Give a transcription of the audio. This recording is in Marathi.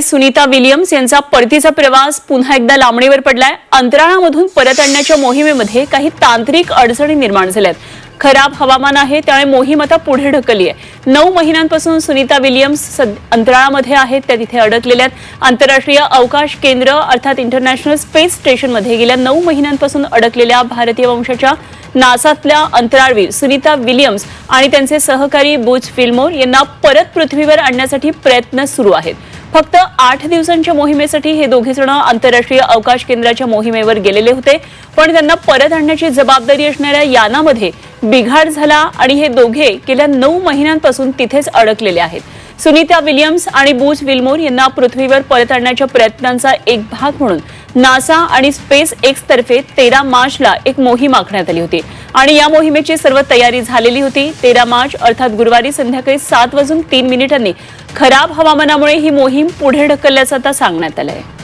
सुनीता विलियम्स यांचा परतीचा प्रवास पुन्हा एकदा लांबणीवर पडलाय. अंतराळामधून परत आणण्याच्या मोहिमेमध्ये काही तांत्रिक अडचणी निर्माण झाल्यात. खराब हवामान आहे त्यामुळे मोहीम आता पुढे ढकलली आहे नऊ महिन्यांपासून सुनीता विलियम्स अंतराळामध्ये आहेत त्या तिथे अडकलेल्या आहेत. आंतरराष्ट्रीय अवकाश केंद्र अर्थात इंटरनॅशनल स्पेस स्टेशनमध्ये गेल्या नऊ महिन्यांपासून अडकलेल्या भारतीय वंशाच्या नासातल्या अंतराळवीर सुनीता विलियम्स आणि त्यांचे सहकारी बुच फिल्मोर यांना परत पृथ्वीवर आणण्यासाठी प्रयत्न सुरू आहेत. फक्त आठ दिवसांच्या मोहिमेसाठी हे दोघे जण आंतरराष्ट्रीय अवकाश केंद्राच्या मोहिमेवर गेलेले होते. पण त्यांना परत आणण्याची जबाबदारी असणाऱ्या यानामध्ये बिघाड झाला आणि हे दोघे गेल्या नऊ महिन्यांपासून तिथेच अडकलेले आहेत. सुनीता विलियम्स आणि बूज विल्मोर यांना पृथ्वीवर परत आणण्याच्या प्रयत्नांचा एक भाग म्हणून नासा आणि स्पेस एक्स तर्फे तेरा मार्चला एक मोहीम आखण्यात आली होती. आणि या मोहिमेची सर्व तयारी झालेली होती. तेरा मार्च अर्थात गुरुवारी संध्याकाळी सात वाजून तीन मिनिटांनी खराब हवामानामुळे ही मोहीम पुढे ढकलल्याचं आता सांगण्यात आलं आहे